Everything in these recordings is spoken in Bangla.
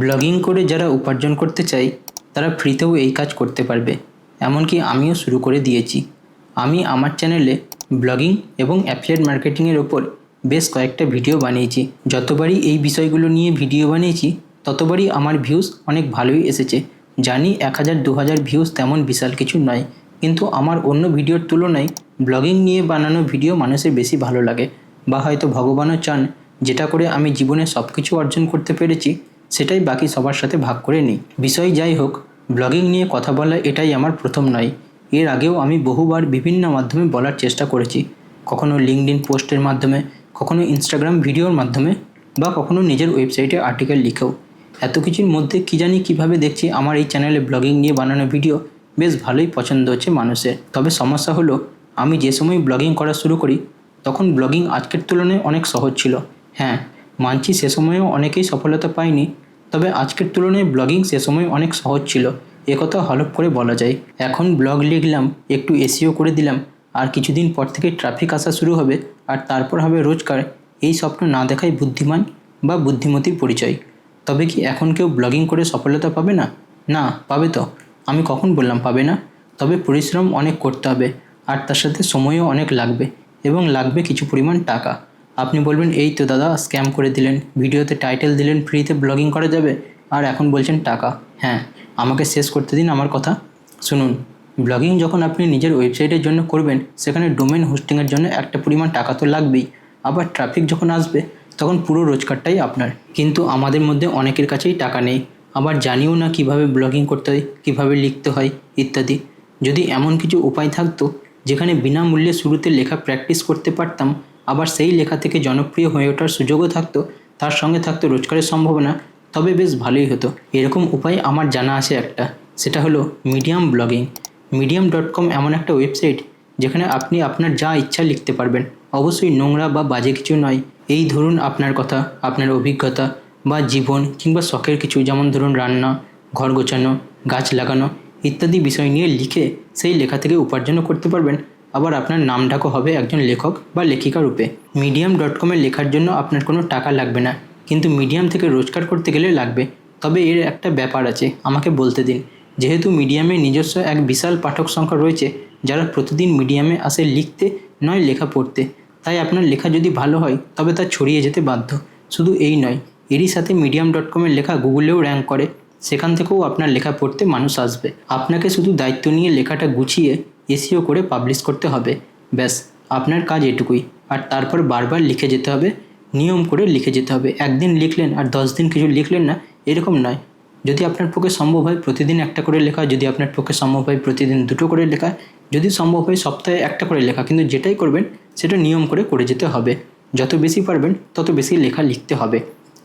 ব্লগিং করে যারা উপার্জন করতে চায়, তারা ফ্রিতেও এই কাজ করতে পারবে। এমনকি আমিও শুরু করে দিয়েছি। আমি আমার চ্যানেলে ব্লগিং এবং অ্যাফিলিয়েট মার্কেটিংয়ের ওপর বেশ কয়েকটা ভিডিও বানিয়েছি। যতবারই এই বিষয়গুলো নিয়ে ভিডিও বানিয়েছি, ততবারই আমার ভিউজ অনেক ভালোই এসেছে। জানি এক হাজার, দু হাজার ভিউজ তেমন বিশাল কিছু নয়, কিন্তু আমার অন্য ভিডিওর তুলনায় ব্লগিং নিয়ে বানানো ভিডিও মানুষের বেশি ভালো লাগে। বা হয়তো ভগবানও চান, যেটা করে আমি জীবনে সব কিছু অর্জন করতে পেরেছি। সেটাই বাকি সবার সাথে ভাগ করে নিই। বিষয় যাই হোক, ব্লগিং নিয়ে কথা বলা এটাই আমার প্রথম নয়। এর আগেও আমি বহুবার বিভিন্ন মাধ্যমে বলার চেষ্টা করেছি। কখনো লিঙ্কডিন পোস্টের মাধ্যমে, কখনো ইনস্টাগ্রাম ভিডিওর মাধ্যমে, বা কখনো নিজের ওয়েবসাইটে আর্টিকেল লিখেও। এত কিছুর মধ্যে কী জানি কীভাবে দেখছি আমার এই চ্যানেলে ব্লগিং নিয়ে বানানো ভিডিও বেশ ভালোই পছন্দ হচ্ছে মানুষের। তবে সমস্যা হলো, আমি যে সময় ব্লগিং করা শুরু করি, তখন ব্লগিং আজকের তুলনায় অনেক সহজ ছিল। হ্যাঁ মানছি সে সময়েও অনেকেই সফলতা পায়নি, তবে আজকের তুলনায় ব্লগিং সে সময় অনেক সহজ ছিল। একথা হলপ করে বলা যায়। এখন ব্লগ লিখলাম, একটু এসিও করে দিলাম, আর কিছুদিন পর থেকে ট্রাফিক আসা শুরু হবে, আর তারপর হবে রোজগার এই স্বপ্ন না দেখাই বুদ্ধিমান বা বুদ্ধিমতির পরিচয়। তবে কি এখন কেউ ব্লগিং করে সফলতা পাবে না? না, পাবে তো। আমি কখন বললাম পাবে না? তবে পরিশ্রম অনেক করতে হবে, আর তার সাথে সময়ও অনেক লাগবে, এবং লাগবে কিছু পরিমাণ টাকা। আপনি বলবেন, এই তো দাদা স্ক্যাম করে দিলেন। ভিডিওতে টাইটেল দিলেন ফ্রিতে ব্লগিং করা যাবে? আর এখন বলছেন টাকা। হ্যাঁ আমাকে শেষ করতে দিন আমার কথা। শুনুন ব্লগিং যখন আপনি নিজের ওয়েবসাইটের জন্য করবেন, সেখানে ডোমেন হোস্টিংয়ের জন্য একটা পরিমাণ টাকা তো লাগবেই। আবার ট্রাফিক যখন আসবে, তখন পুরো রোজগারটাই আপনার। কিন্তু আমাদের মধ্যে অনেকের কাছেই টাকা নেই। আবার জানিও না কীভাবে ব্লগিং করতে হয়, কীভাবে লিখতে হয়, ইত্যাদি। যদি এমন কিছু উপায় থাকতো, যেখানে বিনামূল্যে শুরুতে লেখা প্র্যাকটিস করতে পারতাম আবার সেই লেখা থেকে জনপ্রিয় হয়ে ওঠার সুযোগও থাকতো, তার সঙ্গে থাকতো রোজগারের সম্ভাবনা, তবে বেশ ভালোই হতো। এরকম উপায় আমার জানা আছে একটা, সেটা হলো medium blogging. Medium dot com এমন একটা ওয়েবসাইট যেখানে আপনি আপনার যা ইচ্ছা লিখতে পারবেন। অবশ্যই নোংরা বা বাজে কিছু নয়। এই ধরুন আপনার কথা, আপনার অভিজ্ঞতা বা জীবন কিংবা শখের কিছু, যেমন ধরুন রান্না, ঘর গোছানো, গাছ লাগানো ইত্যাদি বিষয় নিয়ে লিখে সেই লেখা থেকে উপার্জনও করতে পারবেন। আবার আপনার নাম ডাকও হবে একজন লেখক বা লেখিকা রূপে। মিডিয়াম ডট কমে লেখার জন্য আপনার কোনো টাকা লাগবে না। কিন্তু মিডিয়াম থেকে রোজগার করতে গেলে লাগবে। তবে এর একটা ব্যাপার আছে, আমাকে বলতে দিন। যেহেতু মিডিয়ামে নিজস্ব এক বিশাল পাঠক সংখ্যা রয়েছে, যারা প্রতিদিন মিডিয়ামে আসে লিখতে, নয় লেখা পড়তে। তাই আপনার লেখা যদি ভালো হয়, তবে তা ছড়িয়ে যেতে বাধ্য। শুধু এই নয়, এরই সাথে মিডিয়াম ডট কমের লেখা গুগলেও র্যাঙ্ক করে। সেখান থেকেও আপনার লেখা পড়তে মানুষ আসবে। আপনাকে শুধু দায়িত্ব নিয়ে লেখাটা গুছিয়ে এসিও করে পাবলিশ করতে হবে। ব্যাস, আপনার কাজ এটুকুই। আর তারপর বারবার লিখে যেতে হবে, নিয়ম করে লিখে যেতে হবে। একদিন লিখলেন আর দশ দিন কিছু লিখলেন না, এরকম নয়। যদি আপনার পক্ষে সম্ভব হয় প্রতিদিন একটা করে লেখা, যদি আপনার পক্ষে সম্ভব হয় প্রতিদিন দুটো করে লেখা, যদি সম্ভব হয় সপ্তাহে একটা করে লেখা, কিন্তু যেটাই করবেন, সেটা নিয়ম করে করে যেতে হবে। যত বেশি পারবেন, তত বেশি লেখা লিখতে হবে।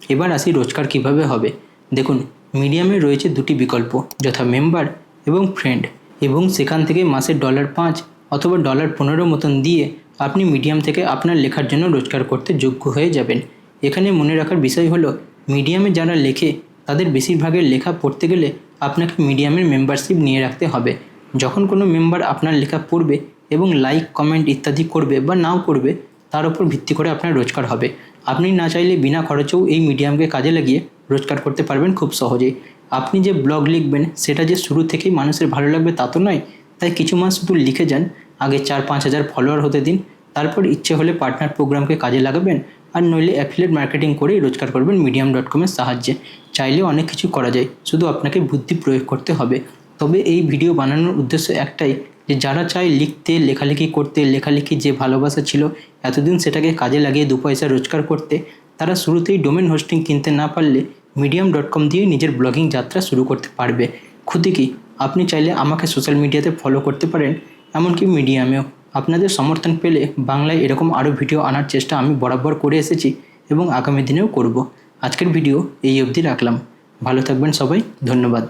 এবার আসি রোজগার কীভাবে হবে। দেখুন, মিডিয়ামে রয়েছে দুটি বিকল্প, যথা মেম্বার এবং ফ্রেন্ড এবং সেখান থেকে মাসে ডলার পাঁচ অথবা ডলার পনেরো মতন দিয়ে আপনি মিডিয়াম থেকে আপনার লেখার জন্য রোজগার করতে যোগ্য হয়ে যাবেন। এখানে মনে রাখার বিষয় হলো, মিডিয়ামে যারা লেখে, তাদের বেশিরভাগের লেখা পড়তে গেলে আপনাকে মিডিয়ামের মেম্বারশিপ নিয়ে রাখতে হবে। যখন কোনো মেম্বার আপনার লেখা পড়বে এবং লাইক কমেন্ট ইত্যাদি করবে বা নাও করবে, তার উপর ভিত্তি করে আপনার রোজগার হবে। আপনি না চাইলে বিনা খরচেও এই মিডিয়ামকে কাজে লাগিয়ে রোজগার করতে পারবেন খুব সহজেই। আপনি যে ব্লগ লিখবেন, সেটা যে শুরু থেকেই মানুষের ভালো লাগবে তা তো নয়। তাই কিছু মাস শুধু লিখে যান, আগে চার পাঁচ হাজার ফলোয়ার হতে দিন, তারপর ইচ্ছে হলে পার্টনার প্রোগ্রামকে কাজে লাগাবেন, আর নইলে অ্যাফিলেট মার্কেটিং করেই রোজগার করবেন মিডিয়াম ডট কমের সাহায্যে। চাইলে অনেক কিছু করা যায়, শুধু আপনাকে বুদ্ধি প্রয়োগ করতে হবে। তবে এই ভিডিও বানানোর উদ্দেশ্য একটাই, যে যারা চায় লিখতে, লেখালেখি করতে, লেখালেখি যে ভালোবাসা ছিল, এতদিন সেটাকে কাজে লাগিয়ে দু পয়সা রোজগার করতে, তারা শুরুতেই ডোমেন হোস্টিং কিনতে না পারলে মিডিয়াম ডট কম দিয়ে নিজের ব্লগিং যাত্রা শুরু করতে পারবে। ক্ষতি কি? আপনি চাইলে আমাকে সোশ্যাল মিডিয়াতে ফলো করতে পারেন, এমনকি মিডিয়ামেও আপনাদের সমর্থন পেলে বাংলায় এরকম আরও ভিডিও আনার চেষ্টা আমি বরাবর করে এসেছি এবং আগামী দিনেও করব। আজকের ভিডিও এই অবধি রাখলাম। ভালো থাকবেন সবাই, ধন্যবাদ।